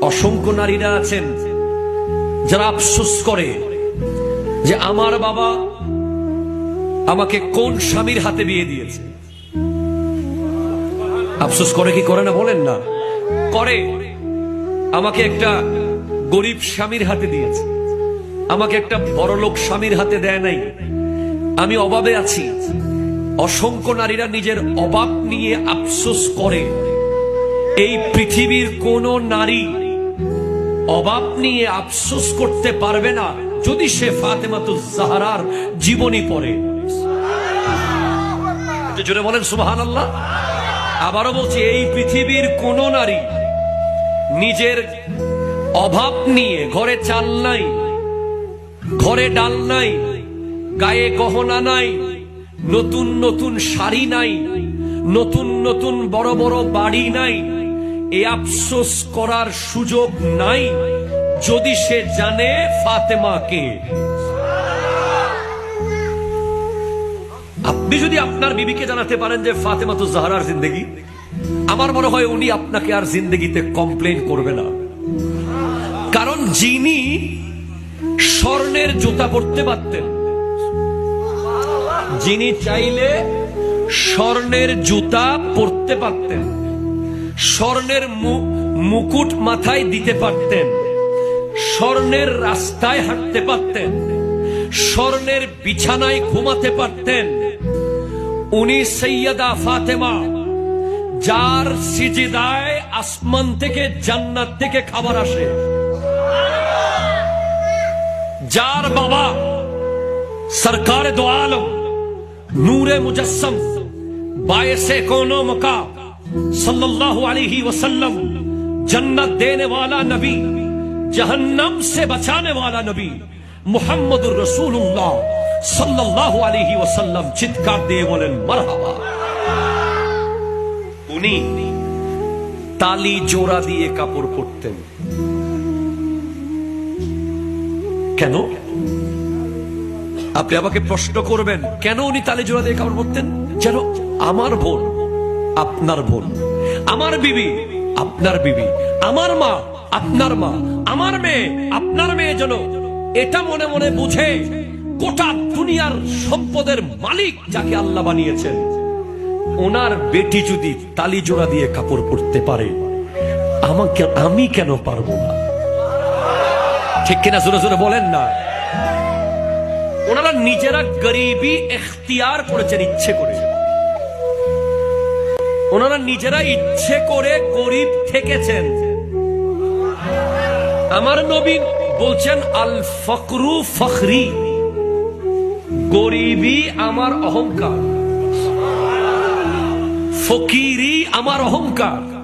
অসংখ্য নারীরা আছেন যারা আফসোস করে যে আমার বাবা আমাকে কোন স্বামীর হাতে বিয়ে দিয়েছে। আফসোস করে কি করে না বলেন না? করে। আমাকে একটা গরিব স্বামীর হাতে দিয়েছে। আমাকে একটা বড়লোক স্বামীর হাতে দেয় নাই। আমি অভাবে আছি। অসংখ্য নারীরা নিজের অভাব নিয়ে আফসোস করে। এই পৃথিবীর কোন নারী অভাব নিয়ে আফসোস করতে পারবে না যদি সে ফাতেমাতুল জাহারার জীবনী পড়ে। জোরে বলেন সুবাহান আল্লাহ আবারও বলছি, এই পৃথিবীর কোন নারী নিজের অভাব নিয়ে ঘরে চাল নাই, ঘরে ডাল নাই, গায়ে গহনা নাই, নতুন নতুন শাড়ি নাই, নতুন নতুন বড় বড় বাড়ি নাই এ আফসোস করার সুযোগ নাই যদি সে জানে ফাতেমাকে। আপনি যদি আপনার বিবিকে জানাতে পারেন যে ফাতেমা তো জাহারার জিন্দগি, আমার মনে হয় উনি আপনাকে আর জিন্দগিতে কমপ্লেন করবে না। কারণ যিনি স্বর্ণের জুতা পরতে পারতেন, যিনি চাইলে স্বর্ণের জুতা পরতে পারতেন স্বর্ণের মুকুট মাথায় দিতে পারতেন। স্বর্ণের রাস্তায় হাঁটতে পারতেন। স্বর্ণের বিছানায় ঘুমাতে পারতেন। উনি সৈয়দা ফাতেমা, যার সিজিদায় আসমান থেকে জান্নাত থেকে খাবার আসে। যার বাবা সরকার দোয়াল, নূরে মুজাসম, বায়সে কোনো মকাম। सल्लल्लाहु अलैहि वसल्लम जन्नत देने वाला नबी जहन्नम से बचाने वाला नबी मोहम्मद रसूलुल्लाह सल्लल्लाहु अलैहि वसल्लम চিৎকার দিয়ে বলেন মারহাবা উনি তালি জোড়া দিয়ে কাপড় পরতেন কেন আপনি আমাকে প্রশ্ন করবেন কেন উনি তালে জোড়া দিয়ে কাপড় পরতেন যেন আমার বোন আপনার বোন। আমার বিবি, আপনার বিবি। আমার মা, আপনার মা। আমার মেয়ে, আপনার মেয়ে যেন এটা মনে মনে বুঝে গোটা দুনিয়ার সম্পদের মালিক যাকে আল্লাহ বানিয়েছেন। ওনার বেটি যদি তালি জোড়া দিয়ে কাপড় পরতে পারে, আমাকে, আমি কেন পারব না? ঠিক কিনা জোরে জোরে বলেন না। ওনারা নিজেরা গরিবি এখতিয়ার করেছেন ইচ্ছে করে। ওনারা নিজেরা ইচ্ছে করে গরিব থেকেছেন। আমার নবী বলছেন, আল ফকরু ফখরি। গরিবি আমার অহংকার ফকিরি আমার অহংকার।